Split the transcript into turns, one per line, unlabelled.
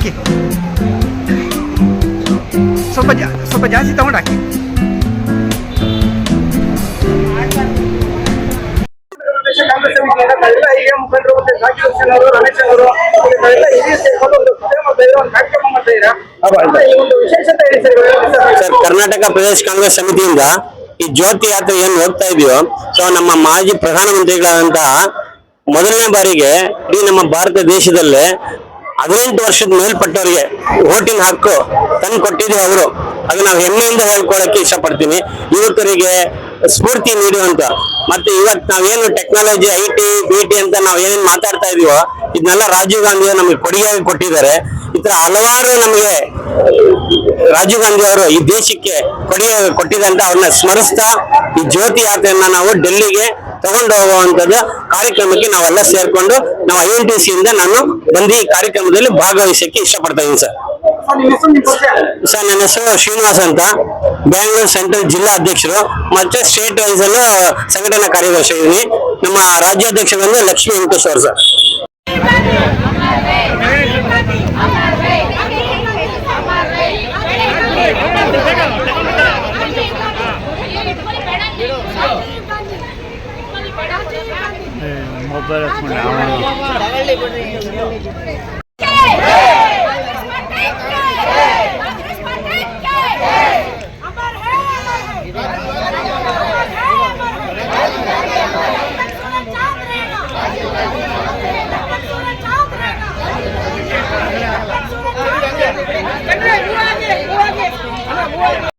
ಹಾಕಿ. ಸ್ವಲ್ಪ ಸ್ವಲ್ಪ ಜಾಸ್ತಿ ತಗೊಂಡು ಹಾಕಿ.
ಸರ್,
ಕರ್ನಾಟಕ ಪ್ರದೇಶ ಕಾಂಗ್ರೆಸ್ ಸಮಿತಿಯಿಂದ ಈ ಜ್ಯೋತಿ ಯಾತ್ರೆ ಏನ್ ಹೋಗ್ತಾ ಇದೆಯೋ, ಸೊ ನಮ್ಮ ಮಾಜಿ ಪ್ರಧಾನಮಂತ್ರಿಗಳಾದಂತಹ ಮೊದಲನೇ ಬಾರಿಗೆ ಇಡೀ ನಮ್ಮ ಭಾರತ ದೇಶದಲ್ಲೇ ಹದಿನೆಂಟು ವರ್ಷದ ಮೇಲ್ಪಟ್ಟವರಿಗೆ ಓಟಿನ ಹಕ್ಕು ತಂದು ಕೊಟ್ಟಿದೆ ಅವರು. ಅದು ನಾವು ಹೆಮ್ಮೆಯಿಂದ ಹೇಳ್ಕೊಳಕ್ಕೆ ಇಷ್ಟಪಡ್ತೀನಿ. ಯುವಕರಿಗೆ ಸ್ಫೂರ್ತಿ ನೀಡುವಂತ ಮತ್ತೆ ಇವತ್ತು ನಾವೇನು technology I T B T ಅಂತ ನಾವು ಏನೇನು ಮಾತಾಡ್ತಾ ಇದೀವೋ, ಇದನ್ನೆಲ್ಲ ರಾಜೀವ್ ಗಾಂಧಿ ನಮಗೆ ಕೊಡುಗೆಯಾಗಿ ಕೊಟ್ಟಿದ್ದಾರೆ. ಈ ತರ ಹಲವಾರು ನಮಗೆ ರಾಜೀವ್ ಗಾಂಧಿ ಅವರು ಈ ದೇಶಕ್ಕೆ ಕೊಡುಗೆ ಕೊಟ್ಟಿದಂತ ಅವ್ರನ್ನ ಸ್ಮರಿಸ್ತಾ ಈ ಜ್ಯೋತಿ ಯಾತ್ರೆಯನ್ನ ನಾವು ಡೆಲ್ಲಿಗೆ ತಗೊಂಡು ಹೋಗುವಂತದ್ದು ಕಾರ್ಯಕ್ರಮಕ್ಕೆ ನಾವೆಲ್ಲ ಸೇರ್ಕೊಂಡು ನಾವು ಐ ಎನ್ ಟಿ ಸಿ ಇಂದ ನಾನು ಬಂದು ಈ ಕಾರ್ಯಕ್ರಮದಲ್ಲಿ ಭಾಗವಹಿಸಕ್ಕೆ ಇಷ್ಟಪಡ್ತಾ ಇದ್ದೀನಿ ಸರ್.
ಸರ್,
ನನ್ನ ಹೆಸರು ಶ್ರೀನಿವಾಸ್ ಅಂತ. ಬ್ಯಾಂಗ್ಳೂರ್ ಸೆಂಟ್ರಲ್ ಜಿಲ್ಲಾ ಅಧ್ಯಕ್ಷರು. ಮತ್ತೆ ಸ್ಟೇಟ್ ವೈಸ್ ಅಲ್ಲೂ ಸಂಘಟನಾ ಕಾರ್ಯದರ್ಶಿ ಇದ್ದೀನಿ ನಮ್ಮ ರಾಜ್ಯಾಧ್ಯಕ್ಷ ಬಂದು Lakshmi Venkateshwara sir.
Mobile phone આવવાનો